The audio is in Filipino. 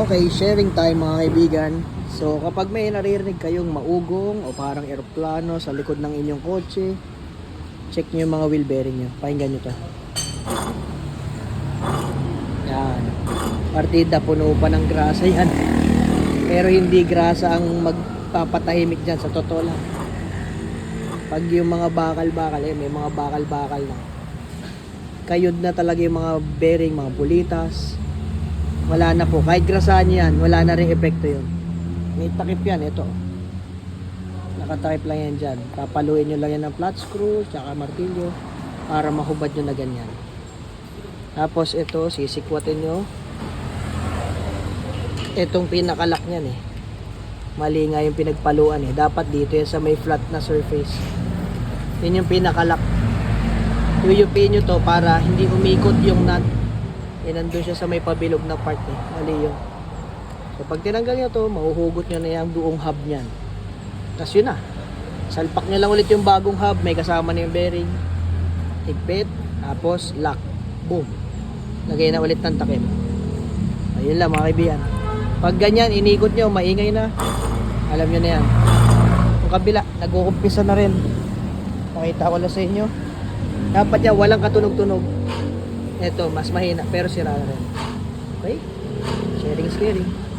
Okay, sharing time mga kaibigan. So kapag may naririnig kayong maugong o parang eroplano sa likod ng inyong kotse, check nyo yung mga wheel bearing nyo. Pakinggan nyo to. Yan. Partida puno pa ng grasa yan. Pero hindi grasa ang magpapatahimik dyan sa totoo lang. Pag yung mga bakal-bakal, eh, may mga bakal-bakal na. Kayod na talaga yung mga bearing, mga bulitas. Wala na po. Kahit grasaan yan, wala na rin epekto yun. May takip yan, ito. Nakatakip lang yan dyan. Papaluin nyo lang yan ng flat screw, tsaka martilyo, para mahubad nyo na ganyan. Tapos ito, sisikwatin nyo. Itong pinakalak niyan eh. Mali nga yung pinagpaluan eh. Dapat dito yan sa may flat na surface. Yun yung pinakalak. Yuyupin nyo to para hindi umikot yung nut. Eh, nandun siya sa may pabilog na part eh. Mali yun. So, pag tinanggal nyo to, mahuhugot nyo na yung buong hub niyan. Tapos yun na. Salpak nyo lang ulit yung bagong hub. May kasama na yung bearing. Higpit. Tapos, lock. Boom. Lagay na ulit ng takip. Ayun lang mga kaibigan. Pag ganyan, inikot nyo, maingay na. Alam nyo na yan. Yung kabila, nag-uumpisa na rin. Pakita ko lang sa inyo. Dapat yan, walang katunog-tunog. Ito, mas mahina, pero sira na rin. Okay? Sharing is caring.